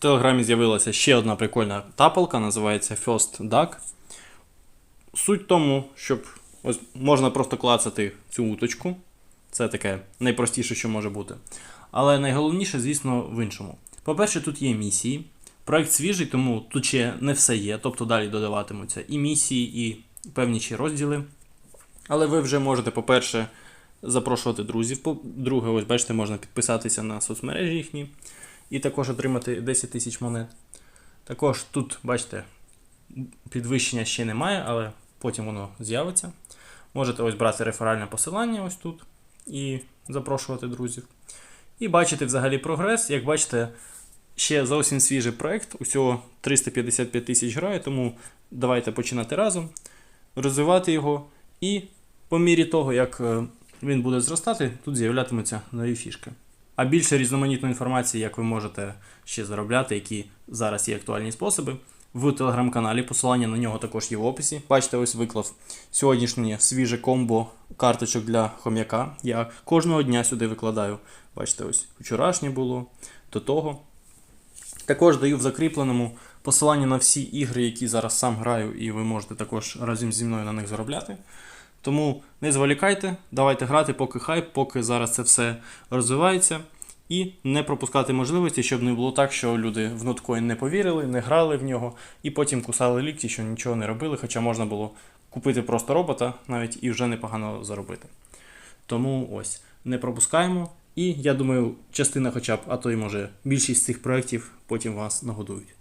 Телеграмі з'явилася ще одна прикольна тапалка, називається First Duck. Суть в тому, щоб ось можна просто клацати цю уточку. Це таке найпростіше, що може бути. Але найголовніше, звісно, в іншому. По-перше, тут є місії. Проект свіжий, тому тут ще не все є, тобто далі додаватимуться і місії, і певні ще розділи. Але ви вже можете, по-перше, запрошувати друзів. По-друге, ось бачите, можна підписатися на соцмережі їхні і також отримати 10 тисяч монет. Також тут, бачите, підвищення ще немає, але потім воно з'явиться. Можете ось брати реферальне посилання ось тут і запрошувати друзів. І бачити взагалі прогрес. Як бачите, ще зовсім свіжий проект, усього 355 тисяч грає, тому давайте починати разом, розвивати його, і по мірі того, як е, він буде зростати, тут з'являтимуться нові фішки. А більше різноманітної інформації, як ви можете ще заробляти, які зараз є актуальні способи. В телеграм-каналі посилання на нього також є в описі. Бачите, ось виклав сьогоднішнє свіже комбо карточок для хом'яка. Я кожного дня сюди викладаю. Бачите, ось вчорашнє було до того. Також даю в закріпленому посилання на всі ігри, які зараз сам граю, і ви можете також разом зі мною на них заробляти. Тому не зволікайте, давайте грати, поки хайп, поки зараз це все розвивається. І не пропускати можливості, щоб не було так, що люди в ноткоін не повірили, не грали в нього, і потім кусали лікті, що нічого не робили, хоча можна було купити просто робота навіть і вже непогано заробити. Тому ось не пропускаємо. І я думаю, частина, хоча б, а то й може більшість цих проєктів потім вас нагодують.